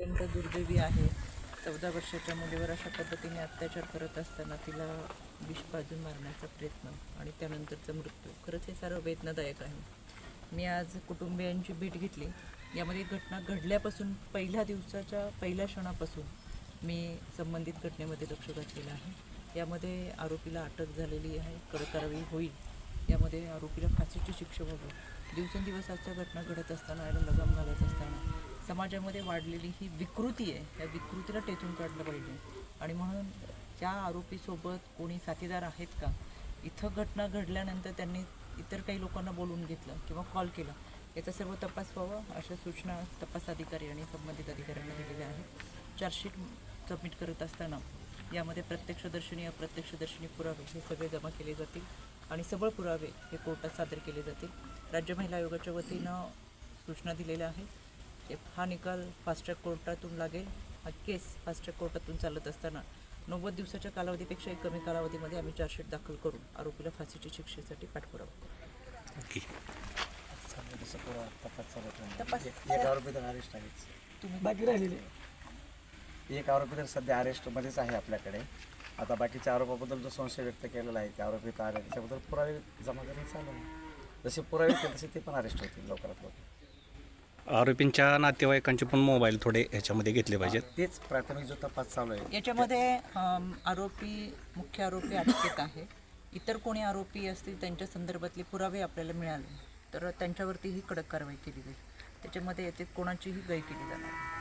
अत्यंत दुर्दैवी आहे. चौदा वर्षाच्या मुलीवर अशा पद्धतीने अत्याचार करत असताना तिला विष बाजून मारण्याचा प्रयत्न आणि त्यानंतरचा मृत्यू. खरंच हे सारं वेदनादायक आहे. मी आज कुटुंबियांची भेट घेतली. यामध्ये घटना घडल्यापासून पहिल्या दिवसाच्या पहिल्या क्षणापासून मी संबंधित घटनेमध्ये लक्ष घातलेलं आहे. यामध्ये आरोपीला अटक झालेली आहे. कडक कारवाई होईल. यामध्ये आरोपीला फाशीची शिक्षा व्हावी. दिवसेंदिवस आजच्या घटना घडत असताना याला लगाम घालत असताना समाजामध्ये वाढलेली ही विकृती आहे या विकृतीला टेचून काढलं पाहिजे. आणि म्हणून त्या आरोपीसोबत कोणी साथीदार आहेत का? इथं घटना घडल्यानंतर त्यांनी इतर काही लोकांना बोलवून घेतलं किंवा कॉल केला. याचा सर्व तपास व्हावा अशा सूचना तपास अधिकारी आणि संबंधित अधिकाऱ्यांना दिलेल्या आहेत. चार्जशीट सबमिट करत असताना यामध्ये प्रत्यक्षदर्शनी अप्रत्यक्षदर्शनी पुरावे हे सगळे जमा केले जातील आणि सबळ पुरावे हे कोर्टात सादर केले जातील. राज्य महिला आयोगाच्या वतीनं सूचना दिलेल्या आहेत. ते हा निकाल फास्ट ट्रॅक कोर्टातून लागेल. हा केस फास्ट ट्रॅक कोर्टातून चालत असताना नव्वद दिवसाच्या कालावधीपेक्षाही कमी कालावधीमध्ये आम्ही चार्जशीट दाखल करून आरोपीला फाशीच्या शिक्षेसाठी पाठपुरावा तपास. एक आरोपी तर अरेस्ट आहेच. तुम्ही बाकी राहिलेले. एक आरोपी तर सध्या अरेस्टमध्येच आहे आपल्याकडे. आता बाकीच्या आरोपाबद्दल जो संशय व्यक्त केलेला आहे त्या आरोपी तर आहे. त्याच्याबद्दल पुरावे जमा करणं चालू आहे जसे पुरावे येतील तसे ते पण अरेस्ट होतील लवकरात लवकर. आरोपींच्या नातेवाईकांचे पण मोबाईल थोडे ह्याच्यामध्ये घेतले पाहिजेत. तेच प्राथमिक जो तपास चालू आहे. याच्यामध्ये अम, आरोपी मुख्य आरोपी अटकेत आहे. इतर कोणी आरोपी असतील त्यांच्या संदर्भातले पुरावे आपल्याला मिळाले. तर त्यांच्यावरतीही कडक कारवाई केली जाईल. त्याच्यामध्ये याच्यात कोणाचीही गय केली जाणार. नाही.